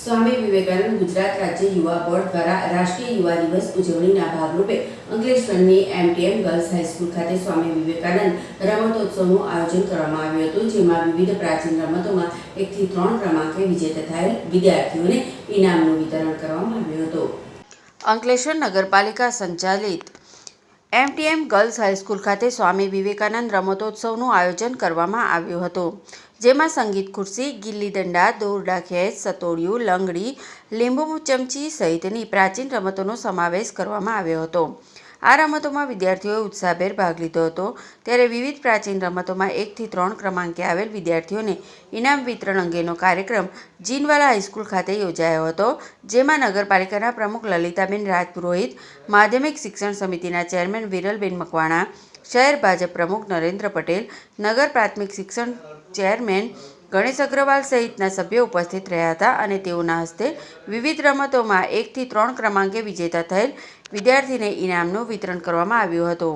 સ્વામી વિવેકાનંદ ગુજરાત રાજ્ય યુવા બોર્ડ દ્વારા રાષ્ટ્રીય યુવા દિવસ ઉજવણીના ભાગરૂપે અંકલેશ્વરની એમટીએમ ગર્લ્સ હાઈસ્કૂલ ખાતે સ્વામી વિવેકાનંદ રમતોત્સવનું આયોજન કરવામાં આવ્યું હતું, જેમાં વિવિધ પ્રાચીન રમતોમાં એકથી ત્રણ ક્રમાંકે વિજેતા થયેલ વિદ્યાર્થીઓને ઇનામનું વિતરણ કરવામાં આવ્યું હતું. અંકલેશ્વર નગરપાલિકા સંચાલિત એમટીએમ ગર્લ્સ હાઈસ્કૂલ ખાતે સ્વામી વિવેકાનંદ રમતોત્સવનું આયોજન કરવામાં આવ્યું હતું, જેમાં સંગીત ખુરશી, ગિલ્લી દંડા, દોરડા ખેંચ, સતોડિયું, લંગડી, લીંબુ ચમચી સહિતની પ્રાચીન રમતોનો સમાવેશ કરવામાં આવ્યો હતો. આ રમતોમાં વિદ્યાર્થીઓએ ઉત્સાહભેર ભાગ લીધો હતો. ત્યારે વિવિધ પ્રાચીન રમતોમાં એકથી ત્રણ ક્રમાંકે આવેલ વિદ્યાર્થીઓને ઇનામ વિતરણ અંગેનો કાર્યક્રમ જીનવાલા હાઈસ્કૂલ ખાતે યોજાયો હતો, જેમાં નગરપાલિકાના પ્રમુખ લલિતાબેન રાજપુરોહિત, માધ્યમિક શિક્ષણ સમિતિના ચેરમેન વિરલબેન મકવાણા, શહેર ભાજપ પ્રમુખ નરેન્દ્ર પટેલ, નગર પ્રાથમિક શિક્ષણ ચેરમેન ગણેશ અગ્રવાલ સહિતના સભ્યો ઉપસ્થિત રહ્યા હતા અને તેઓના હસ્તે વિવિધ રમતોમાં એકથી ત્રણ ક્રમાંકે વિજેતા થયેલ વિદ્યાર્થીને ઇનામનું વિતરણ કરવામાં આવ્યું હતું.